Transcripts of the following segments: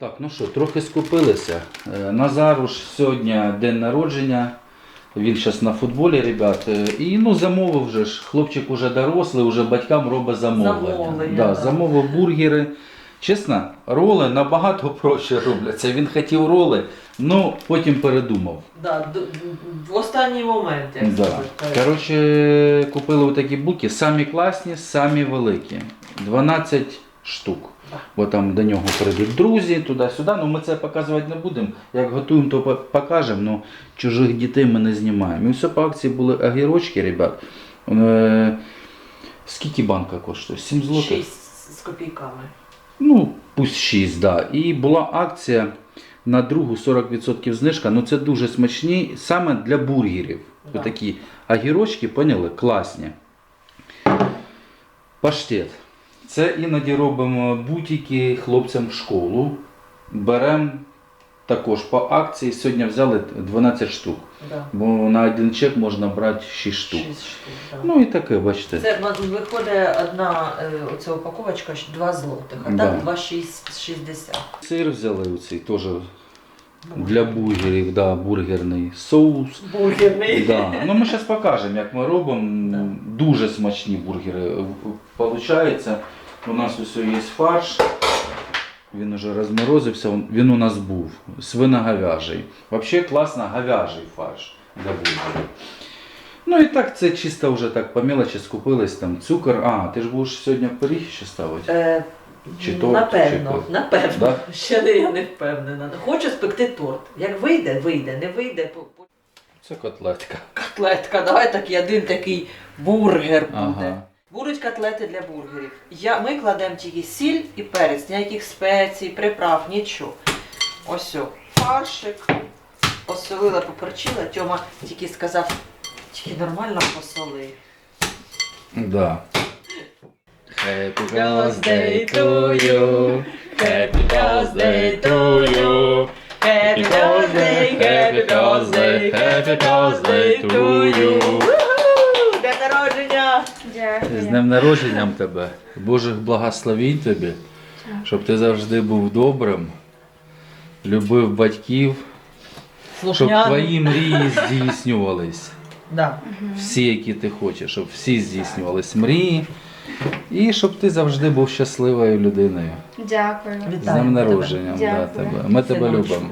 Так, ну що, трохи скупилися. Е, Назару ж сьогодні день народження. Він зараз на футболі, ребят. Е, І ну замовив вже ж. Хлопчик уже дорослий, уже батькам робить замовлення. Замовлення, да, да. Замовив бургери. Чесно, роли набагато проще робляться. Він хотів роли, ну потім передумав. Да, в останній момент, як Да. Коротше, купили такі буки, самі класні, самі великі. 12 штук. Бо там до нього прийдуть друзі, туди-сюди. Ну ми це показувати не будемо. Як готуємо, то покажемо, але чужих дітей ми не знімаємо. І все по акції були огірочки, ребят. Е, скільки банка коштує? 7 злотих? Шість з копійками. Ну, пусть 6, да. І була акція на другу 40% знижка. Ну це дуже смачні саме для бургерів. Да. Такі огірочки, поняли, класні. Паштет. Це іноді робимо бутики хлопцям в школу. Беремо також по акції. Сьогодні взяли 12 штук. Да. Бо на один чек можна брати 6 штук. Шість штук. Да. Ну і таке, бачите. Це виходить одна е, оця упаковочка 2 злотих, а Да. так 2,60. Сир взяли оцей теж для бургерів, да, бургерний соус. Бургерний. Да. Ну, ми зараз покажемо, як ми робимо. Да. Дуже смачні бургери. Получається, у нас усе є фарш. Він уже розморозився, він- у нас був. Свиноговяжий. Взагалі класно говяжий фарш для бургерів. Ну і так це чисто вже так по мелочі скупились там цукор. А, ти ж будеш сьогодні пиріг ще ставити? Е, Чи торт, напевно, чи- напевно. Да? Ще не, я не впевнена. Хочу спекти торт. Як вийде, вийде, не вийде. Це котлетка. Котлетка, давай такий один такий бургер буде. Ага. Будуть котлети для бургерів. Я, ми кладемо тільки сіль і перець, ніяких спецій, приправ, нічого. Ось о, фаршик. Посолила, поперчила. Тьома тільки сказав, тільки нормально посоли. Да. Happy birthday to you. Happy birthday to you. Happy birthday, happy birthday, happy birthday to you. З днем народженням тебе, Божих благословінь тобі, щоб ти завжди був добрим, любив батьків, щоб твої мрії здійснювались. Да. Всі, які ти хочеш, щоб всі здійснювались мрії. І щоб ти завжди був щасливою людиною. Дякую. З днем тебе. народженням, да, тебе. Ми тебе любимо.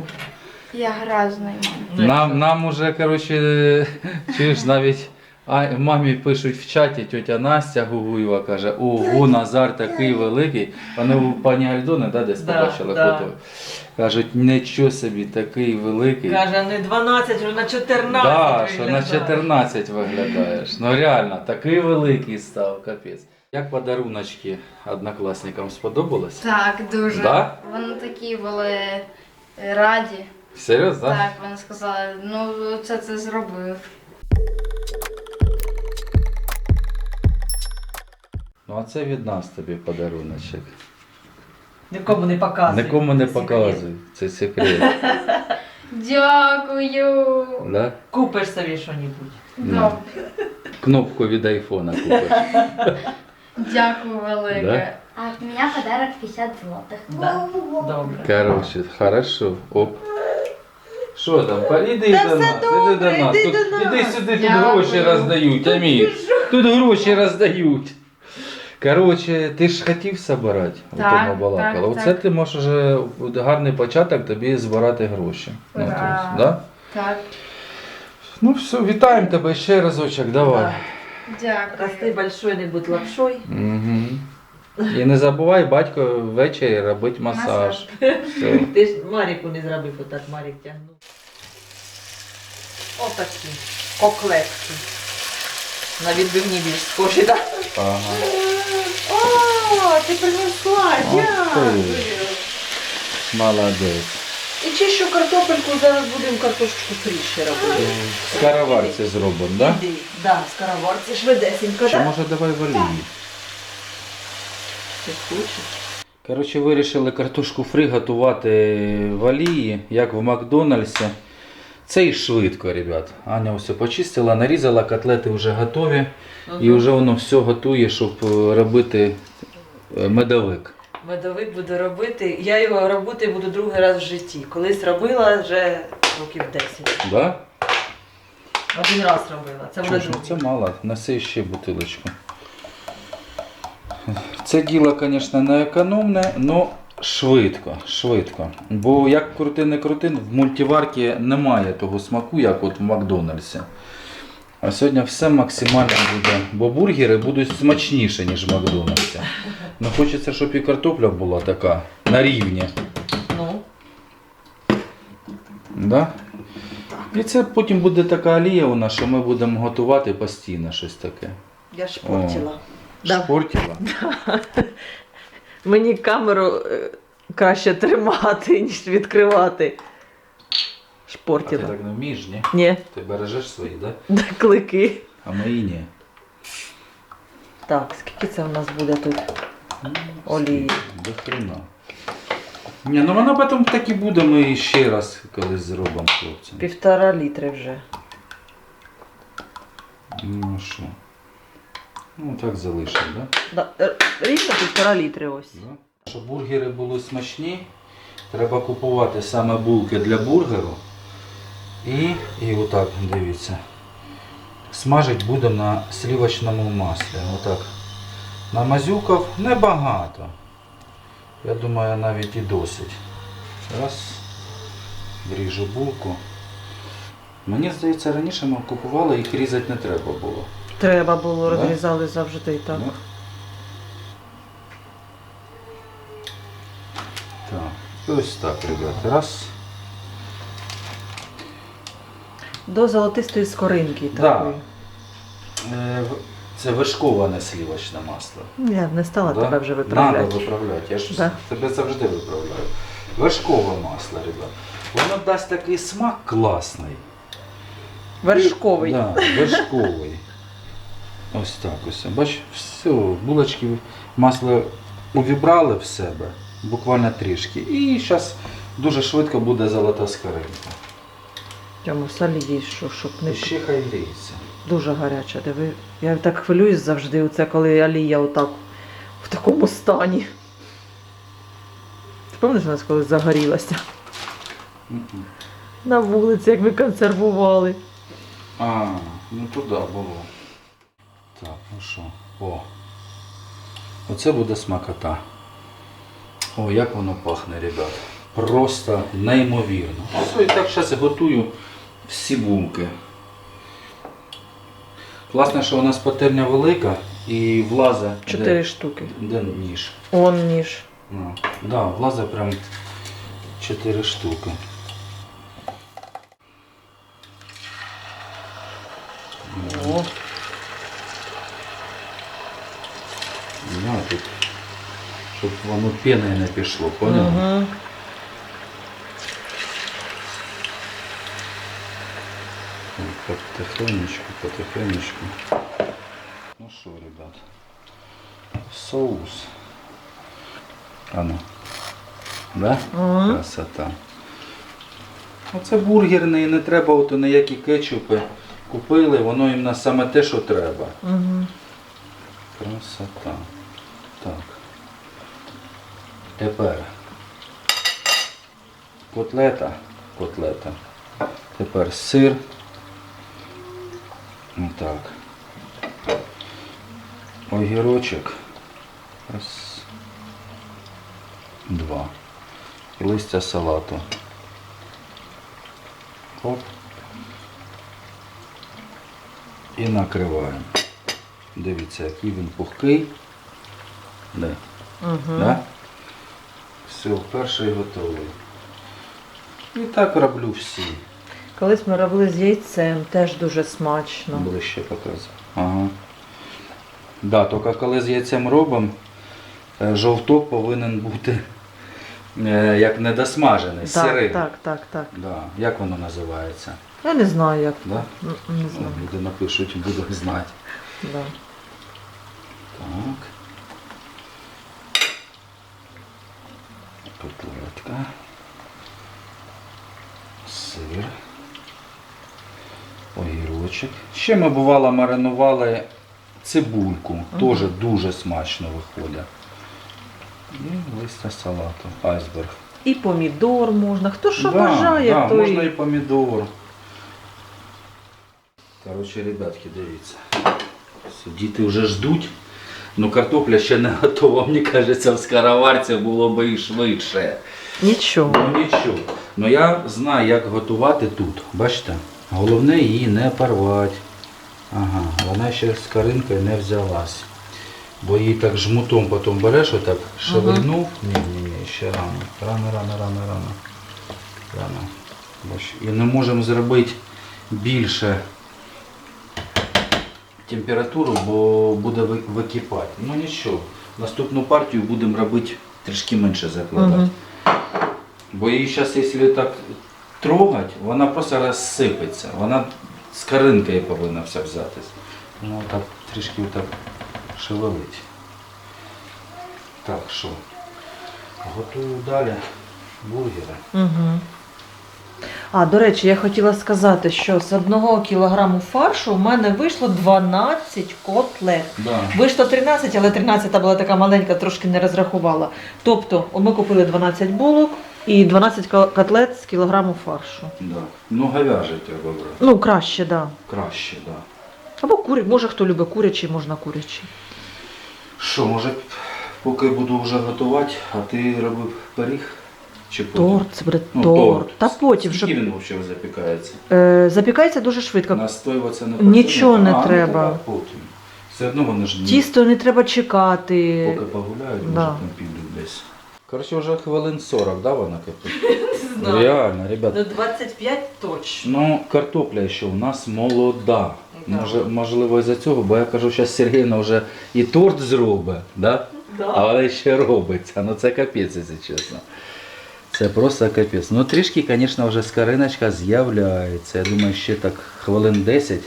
Я грозний. Нам, нам уже, коротше, чуєш, навіть а, мамі пишуть в чаті, тетя Настя Гугуєва каже, ого, Назар такий великий. Вони у пані Альдони да, десь Да, побачили да. фото. Кажуть, нічого собі, такий великий. Каже, не 12, вже на 14. Да, що на виглядає. 14 виглядаєш. Ну реально, такий великий став, капець. Як подаруночки однокласникам сподобалось? Так, дуже. Да? Вони такі були раді. Серйозно? Так, вони сказали, ну це ти зробив. Ну а це від нас тобі подаруночок. Нікому не показуй. Нікому не показуй, це секрет. Дякую. Да? Купиш собі що-небудь. Добре. Кнопку від айфона купиш. Дякую велике. Да? А от меня подарок 50 злотых. Да. Добре. Короче, хорошо. Оп. Що там? Іди Та до все нас, добре, іди до нас. іди Тут, до іди сюди, тут Дякую. гроші роздають, Амір. Тут гроші роздають. Короче, ти ж хотів збирати, Так, балакала. так, Оце так. ти можеш вже гарний початок тобі збирати гроші. Ну, Ура. тобто, да? Так, ну все, вітаємо тебе ще разочок, давай. дякую. Рости большой, не будь лапшой. Угу. І не забувай батько ввечері робити масаж. Все. Ти ж Маріку не зробив, отак Марік тягнув. Отакі коклетки. На відбивні більш схожі, так? Ага. О, ти принесла, дякую. Молодець. І чищу картопельку, зараз будемо картошечку фрі ще робити. Скароварці зробимо, так? Да, скороварці швидесенько, Чи так? може давай в олії? Ти хочеш? Коротше, вирішили картошку фрі готувати в олії, як в Макдональдсі. Це і швидко, ребят. Аня все почистила, нарізала, котлети вже готові. І вже воно все готує, щоб е, робити е, медовик. Медовик буду робити. Я його робити буду другий раз в житті. Колись робила вже років 10. Да? Один раз робила. Це вже це мало, неси ще бутилочку. Це діло, звісно, не економне, але швидко, швидко. Бо як крути не крути, в мультиварці немає того смаку, як от в Макдональдсі. А сьогодні все максимально буде. Бо бургери будуть смачніші, ніж в Макдональдсі. Ну хочеться, щоб і картопля була така на рівні. Ну, Да? І це потім буде така олія у нас, що ми будемо готувати постійно щось таке. я ж портила. Шпортіла. Мені камеру е, краще тримати, ніж відкривати. А ти так не вмієш, ні? Ні, Ти бережеш свої, да? да, клики. А мої ні. Так, скільки це у нас буде тут? Олії. До хрена. Ні, ну воно потім так і буде, ми ще раз колись зробимо хлопцям. Півтора літри вже. Ну що? Ну так залишимо, да? Да, рівно півтора літри ось. Да? Щоб бургери були смачні, треба купувати саме булки для бургеру. І, і отак, дивіться. Смажить будемо на сливочному маслі. Отак. Намазюкав небагато. Я думаю, навіть і досить. Раз. Ріжу булку. Мені здається, раніше ми купували, їх різати не треба було. Треба було, Да? розрізали завжди і так. Ну. Так, ось так, ребята. Раз. До золотистої скоринки Да. такої. Е, в- Це вишковане сливочне масло. Я не стала Да? тебе вже Надо виправляти. виправляти. Я ж Да. тебе завжди виправляю. Вершкове масло, ребят. Воно дасть такий смак класний. Вершковий. Да, вершковий. Ось так ось. Бач, все, булочки масло увібрали в себе, буквально трішки. І зараз дуже швидко буде золота скоринка. Тьому солі їй, що, щоб не І ще хай гріється. дуже гаряча. Диви. Я так хвилююсь завжди, оце коли Алія отак в такому стані. Ти пам'ятаєш у нас коли загорілася? Мгм. На вулиці, як ми консервували. А, ну туди було. Так, ну що. О. Оце буде смакота. О, як воно пахне, ребят. Просто неймовірно. Все, і так зараз готую всі булки. Класно, що у нас пательня велика і влазить. Чотири штуки. Де, ніж? Он ніж. Ну, да, влазить прям 4 штуки. О, Да, тут, щоб воно пеною не пішло, понял? угу. Потихонечку, потихонечку. Ну що, ребят, соус. А ну. Да? Угу. Красота. Оце бургерний, не треба ото ніякі кетчупи. Купили, воно їм на саме те, що треба. Угу. Красота. Так. Тепер котлета. Котлета. Тепер сир. Отак. Огірочок. Раз. Два. І листя салату. Оп. І накриваємо. Дивіться, який він пухкий. Де? Угу. Да? Все, перший готовий. І так роблю всі. Колись ми робили з яйцем, теж дуже смачно. Ближче показав. Ага. Да, тільки коли з яйцем робимо, е, жовток повинен бути е, як недосмажений, сирий. Так, так, так, так. Да. Як воно називається? Я не знаю, як. Да? Не знаю. Люди напишуть, буду знати. Да. Так. Котлетка. Сир. Огірочок. Ще ми бувало маринували цибульку. Теж дуже смачно виходить. І листя салату. Айсберг. І помідор можна. Хто що Да, бажає, да, той. можна і помідор. Коротше, ребятки, дивіться. Діти вже ждуть. Ну картопля ще не готова. Мені кажеться, в скороварці було би і швидше. Нічого. Ну нічого. Ну я знаю, як готувати тут. Бачите? Головне її не порвати. Ага, вона ще з каринкою не взялась. Бо її так жмутом потім береш, отак шевельнув. Ні, ні, ні, ще рано. Рано, рано, рано, рано. Рано. Бач, І не можемо зробити більше температуру, бо буде википати. Ну нічого. Наступну партію будемо робити трішки менше закладати. Мгм. Бо її зараз, якщо так трогати, вона просто розсипеться. Вона з каринкою повинна вся взятись. Ну так трішки так шевелить. Так, що? Готую далі бургери. Угу. А, до речі, я хотіла сказати, що з одного кілограму фаршу у мене вийшло 12 котлет. Да. Вийшло 13, але 13 була така маленька, трошки не розрахувала. Тобто, ми купили 12 булок і 12 котлет з кілограму фаршу. Да. Ну говяжий треба брати. Ну, краще, так. Да. Краще, так. Да. Або курі, може хто любить курячий, можна курячий. Що, може, поки буду вже готувати, а ти робив пиріг? Чи потім? Торт, це буде Ну, торт. Та потім, Скільки щоб він взагалі запікається? е, запікається дуже швидко. Настоюватися не Нічого не А, ну, треба. тоді Потім. Все одно вони ж не- Тісто не треба чекати. поки погуляють, може да. там підуть десь. Коротше, вже хвилин 40, да, вона кипить? Реально, ребят. Ну, 25 точно. Ну, картопля ще у нас молода. Да. Може, можливо, із-за цього, бо я кажу, зараз Сергійна вже і торт зробить, да? а вона ще робиться. Ну це капець, якщо чесно. Це просто капець. Ну трішки, звісно, вже скариночка з'являється. Я думаю, ще так хвилин 10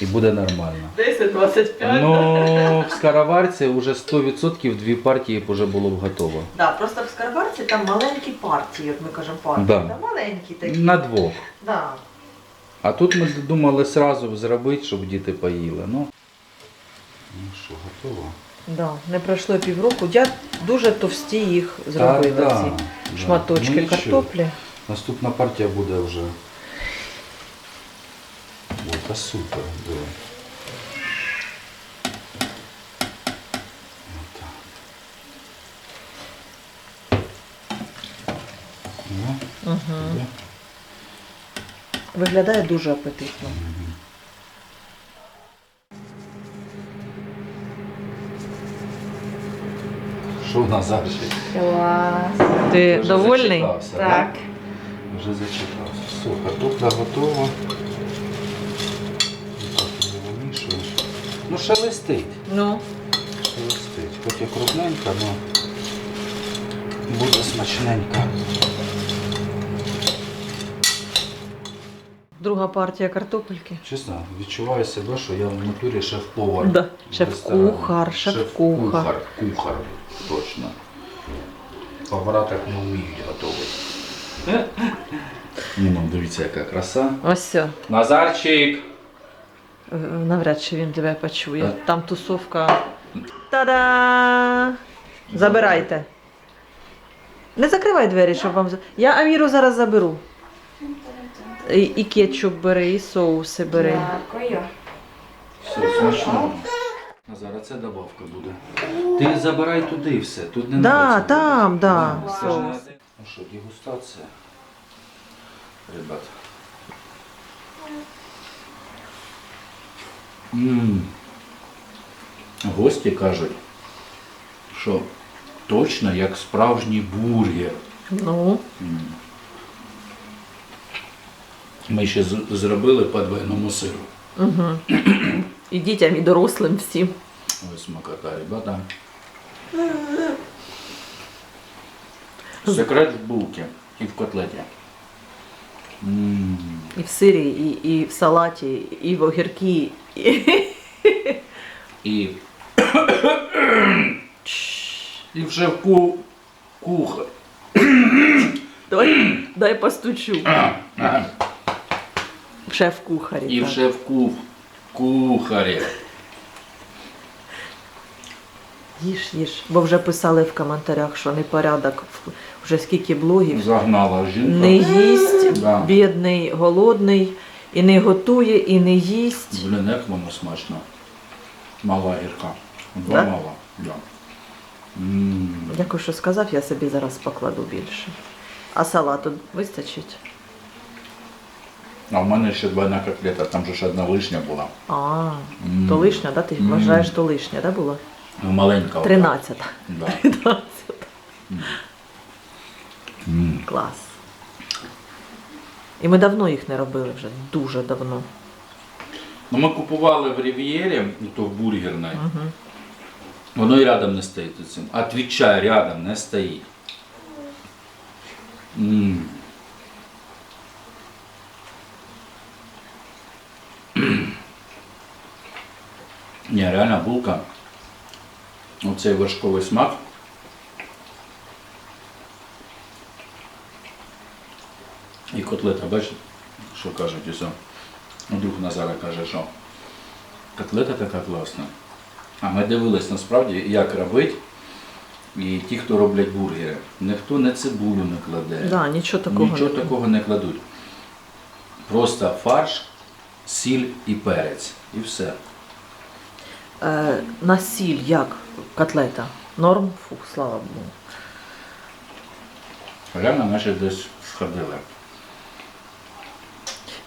і буде нормально. 10-25. Ну, в скороварці вже 100% дві партії вже було б готово. Да, просто в скарбарці там маленькі партії, от ми кажемо партії. Да. Да, маленькі такі. На двох. Да. А тут ми думали зразу зробити, щоб діти поїли. Ну, ну що, готово? Да, не пройшло півроку. Я дуже товсті їх зробила, Та, да, ці да. шматочки Ну, нічого. картоплі. Наступна партія буде вже. Ой, та супер. Диви. Отак. Ну, Угу. туди. Виглядає дуже апетитно. Що в нас зараз? Клас. Ти Вже довольний? зачекався, Так. да? Вже зачекався. Все, картопля готова. Так, вимішуєш. Ну, шелестить. Ну, Шелестить. Хоч і крупненька, але буде смачненько. друга партія картопельки. Чесно, відчуваю себе, що я в натурі шеф-повар. Да, в шеф-кухар, шеф-кухар. Шеф-кухар, кухар, точно. Повара так не вміють готувати. Ну, дивіться, яка краса. Ось все. Назарчик! Е, Навряд чи він тебе почує. Так. Там тусовка. Та-да! Забирайте. Не закривай двері, щоб вам. Я Аміру зараз заберу. І, і кетчуп бери, і соуси бери. Дякую. Все, смачно. Назар, це добавка буде. Ти забирай туди все, тут не Да, там, да, соус. Ну що, дегустація. Ребят. М. Гості кажуть, що точно як справжній бургер. Ну. Ми ще з- зробили по двойному сиру. угу. І дітям, і дорослим всім. Ой, смакота, ребята. Секрет в булке і в котлеті. І в сирі, і, і в салаті, і в огірки. І... І, і вже в ку... кухар. Дай, дай постучу. В шеф-кухарі. І в ку... кухарі. Їж, їж. Бо вже писали в коментарях, що непорядок. Вже скільки блогів. Загнала жінка. Не їсть, Да. бідний, голодний, і не готує, і не їсть. Блін, як воно смачно. Мала гірка. Два Да? мала. Да. М. Дякую, що сказав, я собі зараз покладу більше. А салату вистачить? А в мене ще двойна котлета, там же ж одна лишня була. А, то лишня, да? Ти вважаєш, то лишня, да, була? Ну, маленька. Тринадцята. Да. Тринадцята. Клас. І ми давно їх не робили вже, дуже давно. Ну, ми купували в Рів'єрі, ну, то в бургерній. Угу. Воно і рядом не стоїть. Отвічаю, рядом не стоїть. М. Ні, реально булка. Оцей вершковий смак. І котлета, бачите, що кажуть усе. Друг Назара каже, що котлета така класна. А ми дивились насправді, як робити. І ті, хто роблять бургери, ніхто не цибулю не кладе, Да, нічого такого нічого не такого не кладуть. Просто фарш, сіль і перець. І все. Е, на сіль як котлета? Норм? Фух, слава Богу. Реально наші десь сходили.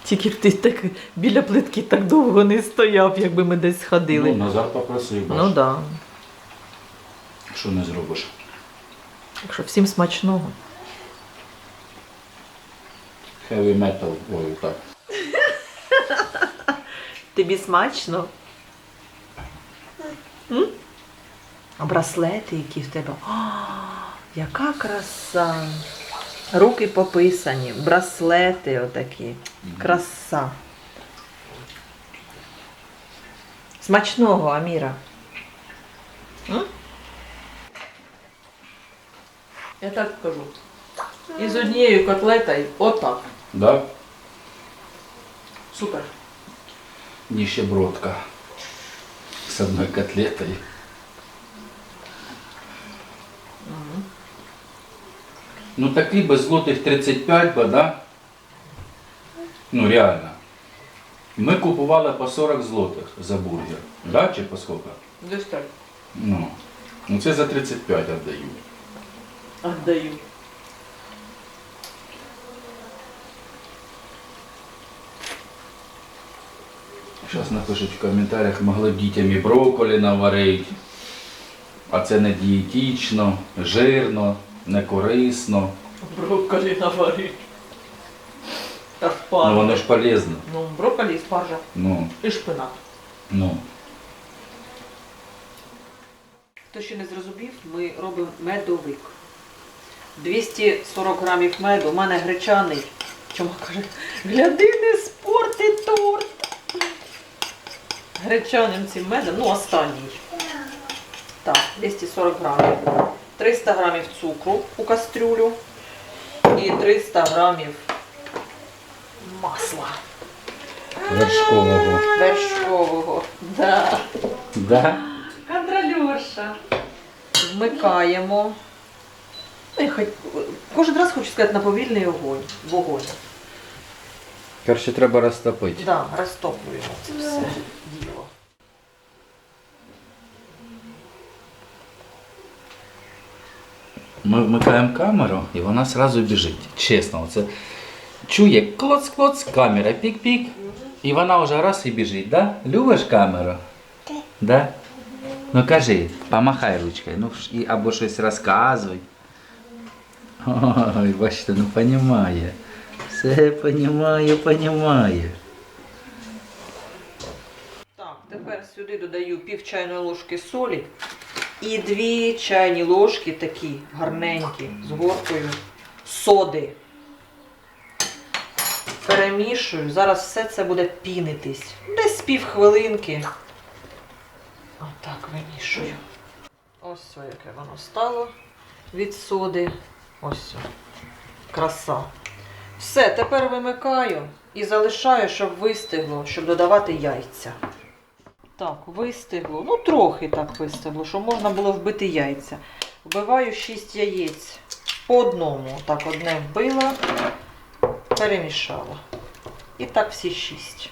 Тільки б ти так біля плитки так довго не стояв, якби ми десь ходили. Ну, Назар попросив, Ну так. Да. що не зробиш. Так що всім смачного. Heavy metal, ой, так. Тобі смачно? М? Браслети, які в тебе. О, яка краса! Руки пописані, браслети отакі. Краса. Смачного, Аміра. М? Я так скажу. І з однією котлетою отак. Да? Супер. Нищебродка. С одной котлетой. Ну такий би злотих 35 би, да? Ну реально. Ми купували по 40 злотих за бургер. Да? Чи по сколько? Десь так. Ну. Ну це за 35 віддаю. Отдаю. Зараз напишуть в коментарях, могли б дітям і брокколі наварити. А це не дієтично, жирно, не корисно. Брокколі навари. Та Ну воно ж полезно. Ну, брокколі, і спаржа Ну, і шпинат. ну. Хто ще не зрозумів, ми робимо медовик. 240 грамів меду, у мене гречаний. Чому каже, гляди, не спорти торт. Гречаним цим медом, ну останній. Так, 240 грамів. 300 грамів цукру у кастрюлю і 300 грамів масла Вершкового. вершкового. Да. Да? Контролерша. Вмикаємо. Ну, і хоч- Кожен раз хочу сказати на повільний огонь. Вогонь. Короче, треба розтопити. Да, розтоплюємо це все діло. Ми вмикаємо камеру і вона одразу біжить. Чесно, це чує клоц-клоц, камера пік-пік. І вона вже раз і біжить, да? Любиш камеру? Да? Ну кажи, помахай ручкою, ну ж і або щось розказуй. Ой, бачите, ну понімає. Все понімає, понімає. Так, тепер сюди додаю пів чайної ложки солі і дві чайні ложки такі гарненькі з горкою соди. Перемішую. Зараз все це буде пінитись. Десь пів хвилинки. Отак вимішую. Ось яке воно стало від соди. Ось. Краса. Все, тепер вимикаю і залишаю, щоб вистигло, щоб додавати яйця. Так, вистигло. Ну, трохи так вистигло, що можна було вбити яйця. Вбиваю 6 яєць по одному. Так, одне вбила, перемішала. І так всі 6.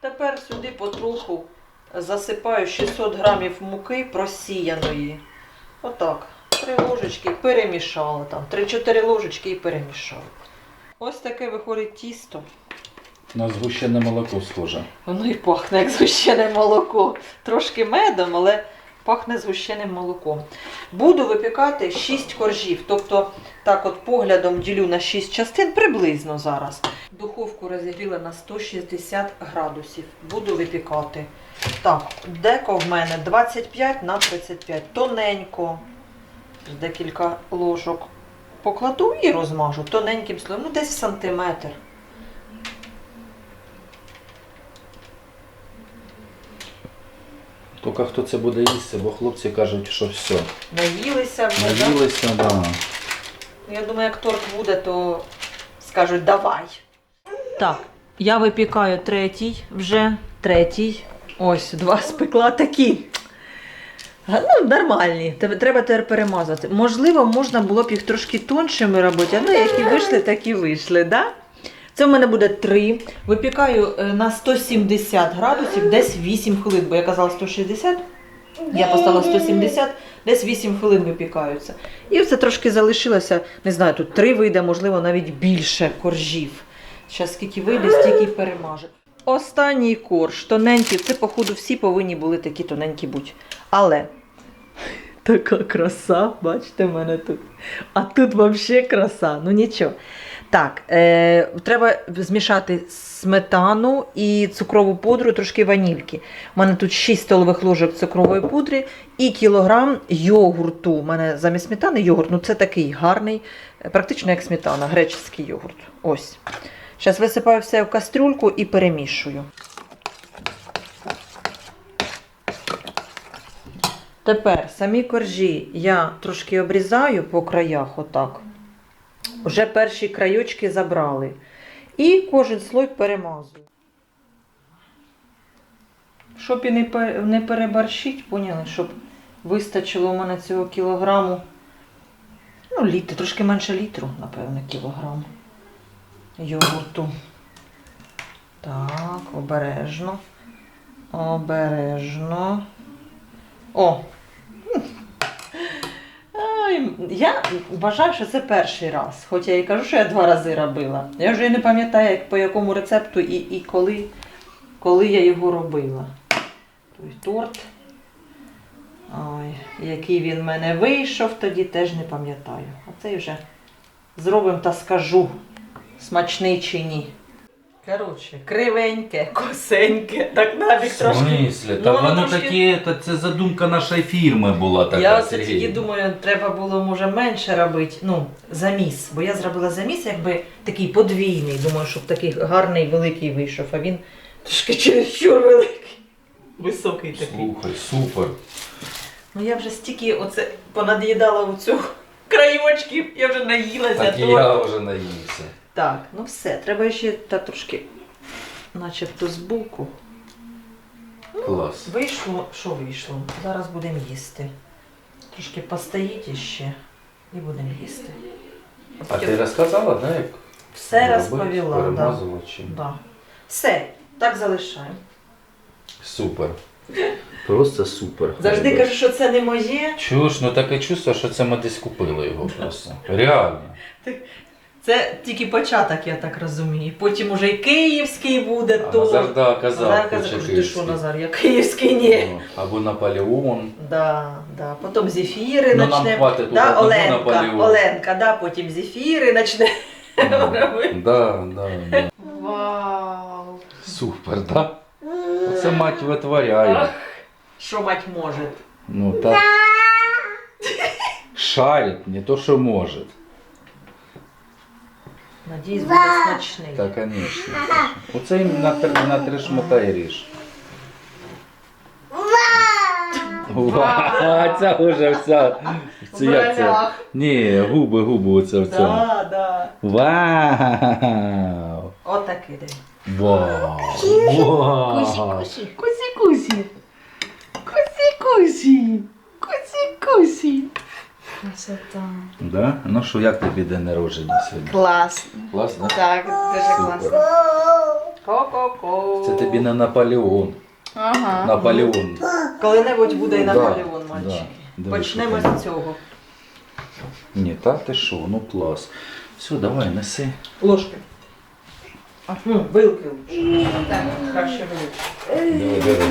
Тепер сюди потроху засипаю 600 грамів муки просіяної. Отак. Три ложечки перемішала там. 3-4 ложечки і перемішала. Ось таке виходить тісто. На згущене молоко схоже. Воно і пахне як згущене молоко. Трошки медом, але пахне згущеним молоком. Буду випікати 6 коржів. Тобто, так от поглядом ділю на 6 частин приблизно зараз. Духовку розігріла на 160 градусів. Буду випікати. Так, деко в мене 25 на 35. Тоненько. Декілька ложок покладу і розмажу тоненьким слоєм, ну десь сантиметр. Тільки хто це буде їсти, бо хлопці кажуть, що все. Наїлися вже? Наїлися, да. Я думаю, як торт буде, то скажуть давай. Так, я випікаю третій вже. Третій. Ось, два спекла такі. Ну, нормальні. Тебе- Треба тепер перемазати. Можливо, можна було б їх трошки тоншими робити, але які вийшли, так і вийшли. Да? Це в мене буде три. Випікаю е, на 170 градусів, десь 8 хвилин, бо я казала 160. Я поставила 170, десь 8 хвилин випікаються. І це трошки залишилося, не знаю, тут три вийде, можливо, навіть більше коржів. Зараз скільки вийде, стільки й перемаже. Останній корж, тоненький, це, походу, всі повинні були такі тоненькі бути. Але така краса, бачите, мене тут. А тут взагалі краса, ну нічого. Так, е, треба змішати сметану і цукрову пудру, трошки ванільки. У мене тут 6 столових ложок цукрової пудри і кілограм йогурту. У мене замість сметани йогурт. Ну це такий гарний, е, практично як сметана, греческий йогурт. Ось. Зараз висипаю все в кастрюльку і перемішую. Тепер самі коржі я трошки обрізаю по краях, отак. Вже перші крайочки забрали. І кожен слой перемазую. Щоб і не, переборщить, поняли, щоб вистачило у мене цього кілограму. Ну, літр, трошки менше літру, напевно, кілограм йогурту. Так, обережно. Обережно. О! Я вважаю, що це перший раз. Хоч я і кажу, що я два рази робила. Я вже не пам'ятаю, як, по якому рецепту і, і коли, коли я його робила. Той торт. Ой, який він в мене вийшов, тоді теж не пам'ятаю. А цей вже зробимо та скажу, смачний чи ні. Коротше, кривеньке, косеньке, так навіть В трошки. смислі? Ну, Та воно воно трошки- таке, та це задумка нашої фірми була така. я оце Сергій. тільки думаю, треба було може менше робити. Ну, заміс. Бо я зробила заміс, якби такий подвійний. Думаю, щоб такий гарний великий вийшов, а він трошки чересчур великий. Високий такий. Слухай, супер. Ну я вже стільки оце понад'їдала у цю краєчків, я вже наїлася. Так і я вже наївся. Так, ну все, треба ще та трошки, начебто збоку. Клас. Вийшло, що вийшло? Зараз будемо їсти. Трошки постоїть іще і будемо їсти. А ти розказала, да, як Все розповіла. Да. Да. Все, так залишаємо. Супер. Просто супер. Завжди кажу, що це не моє. Чуєш, ну таке чувство, що це ми десь купили його просто. Реально. Це тільки початок, я так розумію. Потім уже і київський буде, А то. Назар да, казав, Назар хоче каже, ти що, київський. Назар, я київський ні. Ну, Або Наполеон. Да, да. Потім зефіри Ну, нам начнемо. хватить тут да, одного Оленка, Наполеона. Оленка, да, потім зефіри почне. Да, да, да. Вау! Супер, да? Оце мать витворяє. Що мать може? Ну так. Шарить, не то, що може. Надіюсь, буде смачний. Та, звісно. Оце їм на, три- на три шмата і ріж. Ва, Ця вже вся. Це як це? Бровях. Ні, губи, губи оце в цьому. Да, да. Вау! Отакий день. Вау! Вау! Кусі, кусі. Кусі, Красота. Да? Ну що, як тобі день народження сьогодні? Класно. Класно? Так, дуже класно. Ко-ко-ко. Це тобі на Наполеон. Ага. Наполеон. Коли-небудь буде і Да, Наполеон, да. мальчики. Диви, Почнемо з цього. Ні, та ти що, ну клас. Все, давай, неси. Ложки. Угу, вилки лучше. Так, краще вилки. Бери.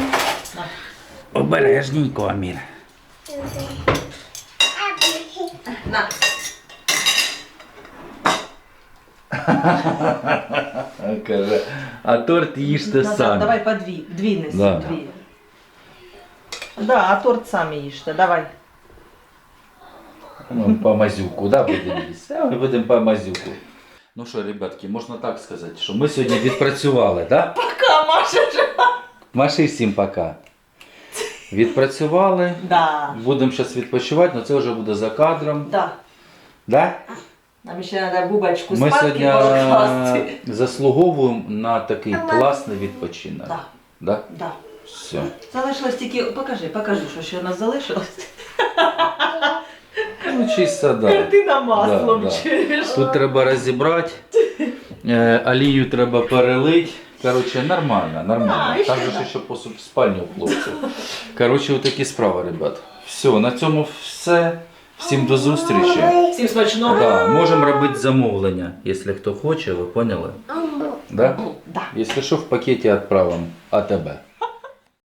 Обережненько, Амір. На. Каже, а торт їжте Назад, самі. Давай по дві. Дві неси. Да. Дві. Да, а торт самі їжте. Давай. Ну, по мазюку, да, будемо їсти? А Ми будемо по мазюку. Ну що, ребятки, можна так сказати, що ми сьогодні відпрацювали, да? Пока, Маша ж. Маші всім пока. Відпрацювали. Да. Будемо зараз відпочивати, але це вже буде за кадром. Да. Да? Нам ще треба бубочку Ми спадки сьогодні покласти. заслуговуємо на такий класний відпочинок. Да, Да? да. Все. Залишилось тільки. Покажи, покажи, що ще у нас залишилось. Ну, чисто, да. Картина маслом Да, да. чуєш. Тут треба розібрати, е, олію треба перелити. Коротше, нормально, нормально. А, ще же спальню посуд в спальні у хлопців. Коротше, отакі справи, ребят. Все, на цьому все. Всім до зустрічі. Всім смачного. Да, можемо робити замовлення, якщо хто хоче, ви поняли? Да? Да. Якщо що, в пакеті відправимо АТБ.